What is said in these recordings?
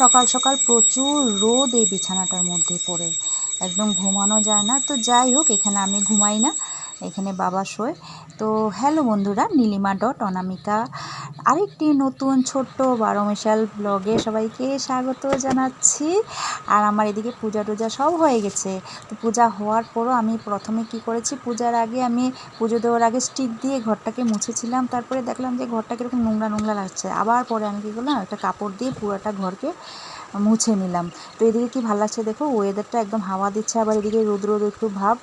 সকাল সকাল প্রচুর রোদ এই বিছানাটার মধ্যে পড়ে। একদম ঘুমানো যায় না। তো যাই হোক, এখানে আমি ঘুমাই না। এখানে বাবা শোয়। তো হ্যালো বন্ধুরা, নীলিমা ডট অনামিকা আরেকটি নতুন ছোট্ট বারো মিশাল ব্লগে সবাইকে স্বাগত জানাচ্ছি। আর আমার এদিকে পূজা টুজা সব হয়ে গেছে। তো পূজা হওয়ার পরও আমি প্রথমে কি করেছি, পূজার আগে আমি পুজো দেওয়ার আগে স্টিক দিয়ে ঘরটাকে মুছেছিলাম। তারপরে দেখলাম যে ঘরটা কীরকম নোংরা নোংরা লাগছে। আবার পরে আমি কী করলাম, একটা কাপড় দিয়ে পুরোটা ঘরকে মুছে নিলাম। তো এদিকে কি ভালো লাগছে দেখো? ওয়েদারটা একদম হাওয়া দিচ্ছে আবার এদিকে রৌদ্র একটু ভাব।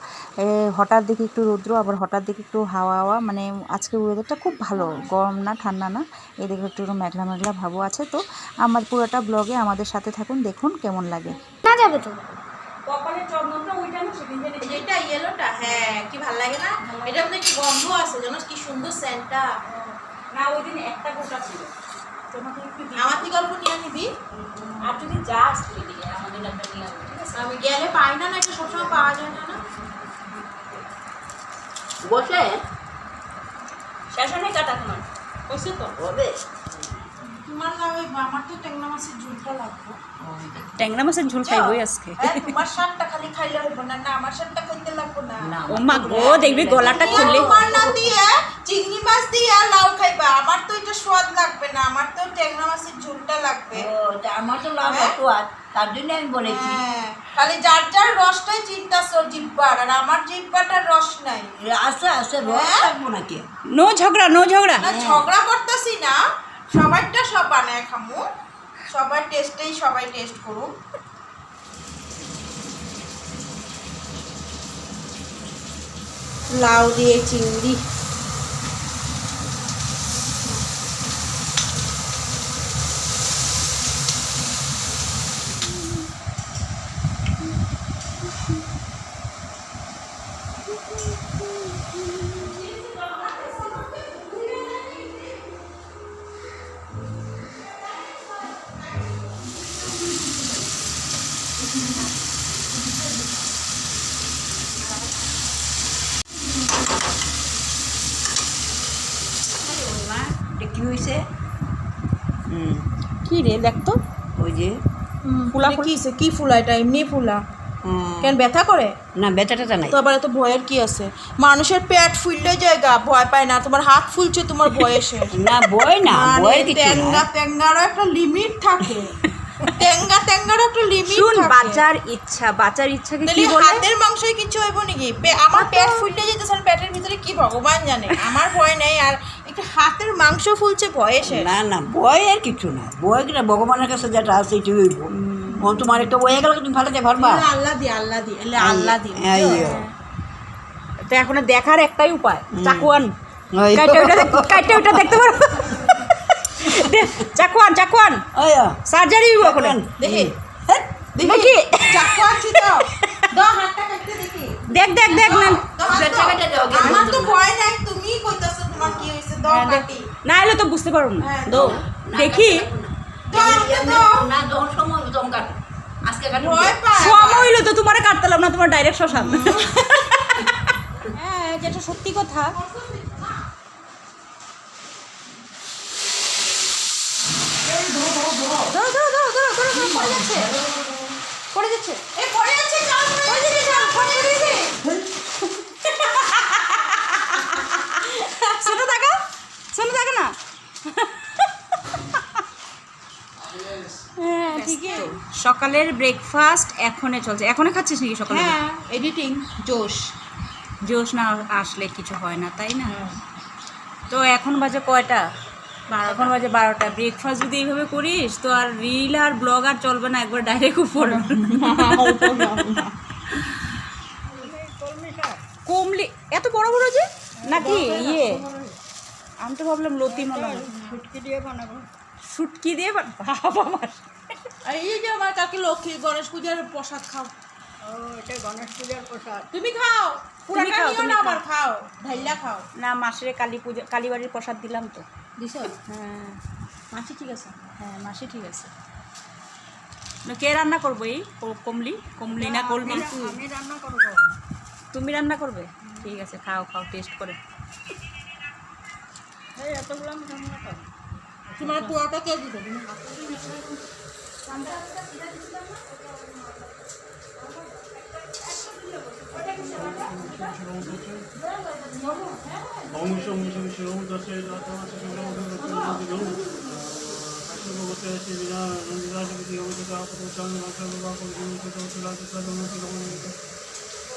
হঠাৎ দেখি একটু রৌদ্র আবার হঠাৎ দেখি একটু হাওয়া হাওয়া। মানে আজকে ওয়েদারটা খুব ভালো গরম না ঠান্ডা না। এদিকে একটু মেঘলা মেঘলা ভাবও আছে। তো আমার পুরোটা ব্লগে আমাদের সাথে থাকুন দেখুন কেমন লাগে। না যাবে তো। কপালের চন্দনটা ওইটা সেদিন জেনে ইয়েলোটা হ্যাঁ কি ভালো লাগে না? এটা মধ্যে কি গন্ধ আছে জানো কি সুন্দর সেন্টটা না ওই দিন একটা গোটা ছিল। আমার থেকে অল্প নিয়ে নিবি। আর যদি যাস তুই দিকে আমাদের একটা নিয়ে আসবি ঠিক আছে? আমি গেলে পাই না না এটা সবসময় পাওয়া যায় না না? বসে। শেষনে কাটা তোমার। তো? হবে। তোমার না আমার তো ট্যাংরা মাছের ঝুলটা লাগবে। ট্যাংরা মাছের ঝোল খাইবই আজকে। তোমার শাকটা খালি খাইলে হইব না না আমার শাকটা খাইতে লাগবে না। ও মা গো দেখবি গলাটা খুললে তোমার না দিয়ে চিংড়ি মাছ দিয়ে লাউ খাইবা আমার তো এটা স্বাদ লাগবে না আমার মাছের লাগবে? আমার তো লাভ হ্যাঁ? হতো আর তার জন্য আমি বলেছি। হ্যাঁ। খালি যার যার রসটাই চিন্তাছ জিব্বার আর আমার জিব্বাটার রস নাই। আস্তে আস্তে রস হ্যাঁ? থাকব নাকি? নো ঝগড়া নো ঝগড়া। না ঝগড়া করতেছি না। সবাইটা সব বানায় খামু। সবার টেস্টেই সবাই টেস্ট করুক। লাউ দিয়ে চিংড়ি। হয়েছে কি রে দেখতো ওই যে। ফুলা কি কি ফুলা এটা এমনি ফুলা। কেন ব্যথা করে? না নাই। তো আবার এত ভয়ের কি আছে? মানুষের পেট ফুললে জায়গা ভয় পায় না। তোমার হাত ফুলছে তোমার বয়সে না বই না বই কিছু টেঙ্গা না। টেঙ্গারও একটা লিমিট থাকে। টেঙ্গা টেঙ্গারও একটা লিমিট শুন থাকে। ইচ্ছা বাচ্চার ইচ্ছাকে কি বলে? হাতের মাংসই কিছু হইব নাকি? আমার পেট ফুললে যেতেছে পেটের ভিতরে কি ভগবান জানে? আমার ভয় নেই আর একটা হাতের মাংস ফুলছে বয়সে না না বই আর কিছু না। কিনা ভগবানের কাছে যেটা আছে এটি হইব ও তোমার একটা বয়ে গেলে তুমি ফাটাতে পারবা আল্লাহ দি আল্লাহ দি এলে আল্লাহ দি তো এখন দেখার একটাই উপায় চাকুয়ান। কাইটা ওটা দেখ- দেখতে পারো। চাকুয়ান চাকুয়ান। সার্জারি হইব এখন দেখি। দেখি। চাকু আছি তো দাও হাতটা কাটতে দেখি। দেখ দেখ দেখ না। আমার তো ভয় নাই তুমি কইতাছো তোমার কি হইছে দাও হ্যাঁ, দেখ। কাটি না এলে তো বুঝতে পারো না হ্যাঁ, দেখি সময় হবে তখন কাটো আজকে কাটো ভয় পায় সময় হইল তো তোমার কাটতালাম না তোমার ডাইরেক্ট শ্মশান হ্যাঁ যেটা সত্যি কথা পড়ে যাচ্ছে পড়ে যাচ্ছে এ পড়ে আছে চাল পড়ে যাচ্ছে চাল পড়ে যাচ্ছে শোনো থাকা শোনো থাকা না হ্যাঁ ঠিকই সকালের ব্রেকফাস্ট এখনে চলছে। এখনে খাচ্ছিস নাকি সকালে? হ্যাঁ এডিটিং জোশ। জোশ না আসলে কিছু হয় না তাই না? তো এখন বাজে কয়টা? এখন বাজে বারোটা। ব্রেকফাস্ট যদি এইভাবে করিস তো আর রিল আর ব্লগ আর চলবে না একবার ডাইরেক্ট উপর কমলি এত বড় বড় যে নাকি ইয়ে আমি তো ভাবলাম লতি মনে হয়। ফুটকি দিয়ে বানাবো। শুটকি দিয়ে বান- বাবা আমার আর এই যে আমার কাকে লক্ষ্মী গণেশ পূজার প্রসাদ খাও। ও এটা গণেশ পূজার প্রসাদ। তুমি খাও। পুরাটা খাও, তুমি আবার খাও। ঢাইলা খাও। না মাসের কালী পূজা কালীবাড়ির প্রসাদ দিলাম তো। দিছো? হ্যাঁ। মাছি ঠিক আছে? হ্যাঁ মাসি ঠিক আছে। না, কে রান্না করব এই? কমলি? কমলি না কলমি? আমি রান্না করব। তুমি রান্না করবে? ঠিক আছে খাও খাও টেস্ট করে। এই এতগুলো আমি জানি না খাবো তোমার পোয়াটা কে দিবে অংশ অংশ শিরোমণ দশে নন্দিতা